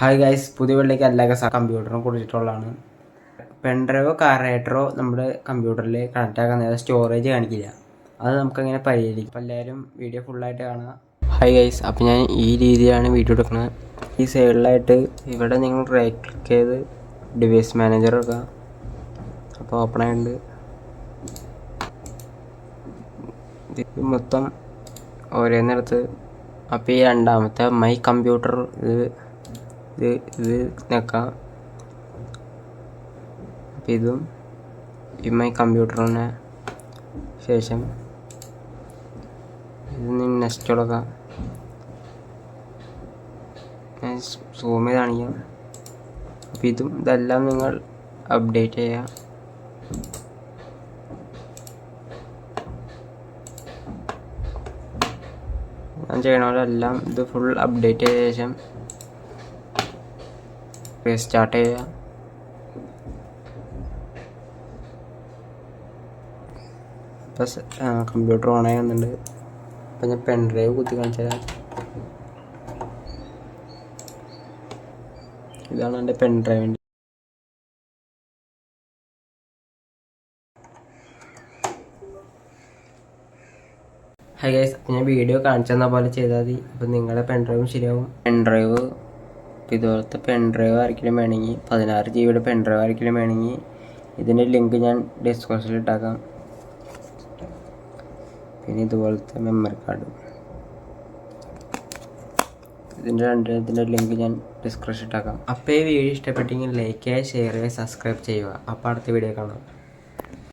Hi guys പുതിയ വീട്ടിലേക്ക് എല്ലാ കമ്പ്യൂട്ടറിനെ കൊടുത്തിട്ടുള്ളതാണ്. പെൻഡ്രൈവോ കാറേറ്ററോ നമ്മുടെ കമ്പ്യൂട്ടറിൽ കണക്റ്റ് ആക്കാൻ നേരം സ്റ്റോറേജ് കാണിക്കില്ല. അത് നമുക്കങ്ങനെ പരിഹരിക്കും. അപ്പോൾ എല്ലാവരും വീഡിയോ ഫുള്ളായിട്ട് കാണുക. ഹായ് ഗൈസ് അപ്പോൾ ഞാൻ ഈ രീതിയിലാണ് വീഡിയോ എടുക്കുന്നത് ഈ സൈഡിലായിട്ട് ഇവിടെ നിങ്ങൾ റൈറ്റ് ക്ലിക്ക് ചെയ്ത് ഡിവൈസ് മാനേജർ എടുക്കുക. അപ്പോൾ ഓപ്പൺ ആയിട്ടുണ്ട്. ഇത് മൊത്തം ഓരോന്നിടത്ത്. അപ്പോൾ ഈ രണ്ടാമത്തെ മൈ കമ്പ്യൂട്ടർ ഇത് ഇത് ഇത് നിൽക്കാം അപ്പോൾ ഇതും മൈ കമ്പ്യൂട്ടറിന് ശേഷം ഇത് നെക്സ്റ്റ് കൊടുക്കാം ഞാൻ സൂം ചെയ്ത് കാണിക്കാം. അപ്പോൾ ഇതും ഇതെല്ലാം നിങ്ങൾ അപ്ഡേറ്റ് ചെയ്യാം. ഞാൻ ചെയ്യണ പോലെ എല്ലാം ഇത് ഫുൾ അപ്ഡേറ്റ് ചെയ്ത ശേഷം റീസ്റ്റാർട്ട് ചെയ്യുക ഇപ്പം കമ്പ്യൂട്ടർ ഓൺ ആയി വന്നിട്ടുണ്ട് അപ്പം ഞാൻ പെൻ ഡ്രൈവ് കുത്തി കാണിച്ചു ഇതാണ് എന്റെ പെൻ ഡ്രൈവിന്റെ ഹൈ ഗൈസ് ഞാൻ വീഡിയോ കാണിച്ചു തന്ന പോലെ ചെയ്താൽ മതി. അപ്പം നിങ്ങളുടെ പെൻ ഡ്രൈവും ശരിയാവും. പെൻ ഡ്രൈവ് ഇപ്പം ഇതുപോലത്തെ പെൻ ഡ്രൈവ് ആർക്കെങ്കിലും വേണമെങ്കിൽ പതിനാറ് ജി ബിയുടെ പെൻ ഡ്രൈവ് ആർക്കെങ്കിലും വേണമെങ്കിൽ ഇതിന്റെ ലിങ്ക് ഞാൻ ഡിസ്ക്രിപ്ഷനിൽ ഇട്ടാക്കാം. പിന്നെ ഇതുപോലത്തെ മെമ്മറി കാർഡ് ഇതിന്റെ രണ്ട് ലിങ്ക് ഞാൻ ഡിസ്ക്രിപ്ഷൻ ഇട്ടാക്കാം. അപ്പോൾ ഈ വീഡിയോ ഇഷ്ടപ്പെട്ടെങ്കിൽ ലൈക്ക് ചെയ്യുക ഷെയർ ചെയ്യുക. സബ്സ്ക്രൈബ് ചെയ്യുക അപ്പോൾ അടുത്ത വീഡിയോ കാണാം.